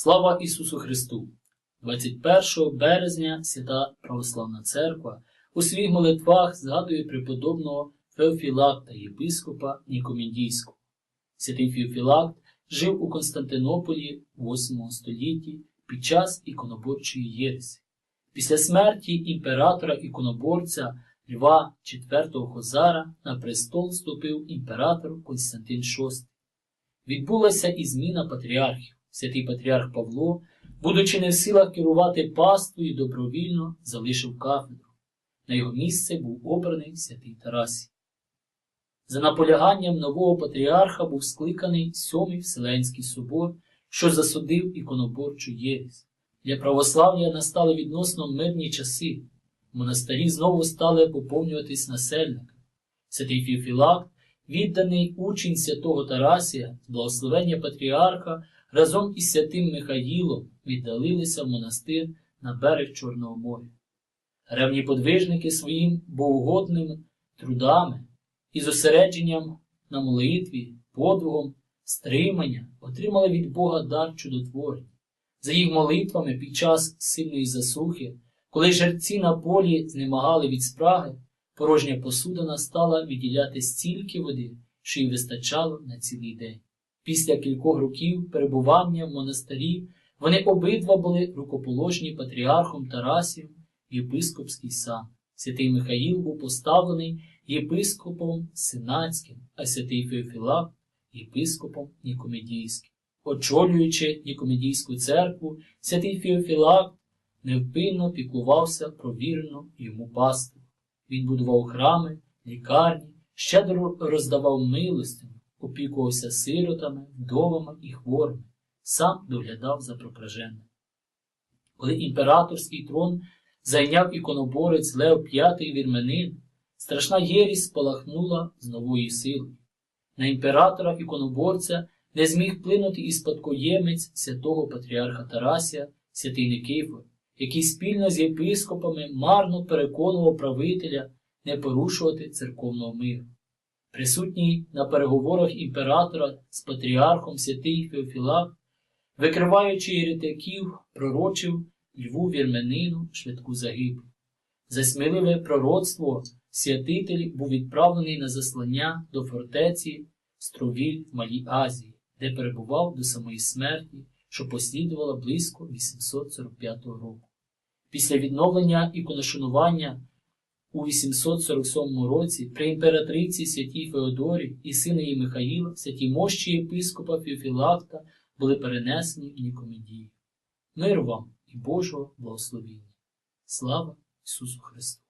Слава Ісусу Христу! 21 березня Свята Православна Церква у своїх молитвах згадує преподобного Феофілакта, єпископа Нікомідійського. Святий Феофілакт жив у Константинополі в 8 столітті під час іконоборчої єресі. Після смерті імператора іконоборця Льва IV Хозара на престол ступив імператор Константин VI. Відбулася і зміна патріархів. Святий патріарх Павло, будучи не в силах керувати паствою, добровільно залишив кафедру. На його місце був обраний святий Тарасій. За наполяганням нового патріарха був скликаний Сьомий Вселенський собор, що засудив іконоборчу єресь. Для православ'я настали відносно мирні часи. Монастирі знову стали поповнюватись населники. Святий Фіофілакт, відданий учень святого Тарасія, з благословення патріарха, разом із святим Михаїлом віддалилися в монастир на берег Чорного моря. Ревні подвижники своїм богоугодними трудами і зосередженням на молитві, подвигом, стримання отримали від Бога дар чудотворення. За їх молитвами під час сильної засухи, коли жерці на полі знемагали від спраги, порожня посудина стала відділяти стільки води, що й вистачало на цілий день. Після кількох років перебування в монастирі вони обидва були рукоположні патріархом Тарасів єпископський сан. Святий Михаїл був поставлений єпископом Синацьким, а святий Феофілак єпископом Нікомедійським. Очолюючи Нікомедійську церкву, святий Феофілак невпинно піклувався про вірну йому пасту. Він будував храми, лікарні, щедро роздавав милостину, опікувався сиротами, вдовами і хворими, сам доглядав за прокаженими. Коли імператорський трон зайняв іконоборець Лев V вірменин, страшна єрість спалахнула з нової сили. На імператора іконоборця не зміг вплинути і спадкоємець святого патріарха Тарасія, святий Никифор, який спільно з єпископами марно переконував правителя не порушувати церковного миру. Присутній на переговорах імператора з патріархом святий Феофілак, викриваючи єретиків, пророчив Льву вірменину швидку загибель. За сміливе пророцтво святитель був відправлений на заслання до фортеці Стровіль в Малій Азії, де перебував до самої смерті, що послідувала близько 845 року. Після відновлення іконошанування у 847 році при імператриці святій Феодорі і сина її Михаїла святі мощі єпископа Фіофілакта були перенесені в Нікомедію. Мир вам і Божого благословіння. Слава Ісусу Христу!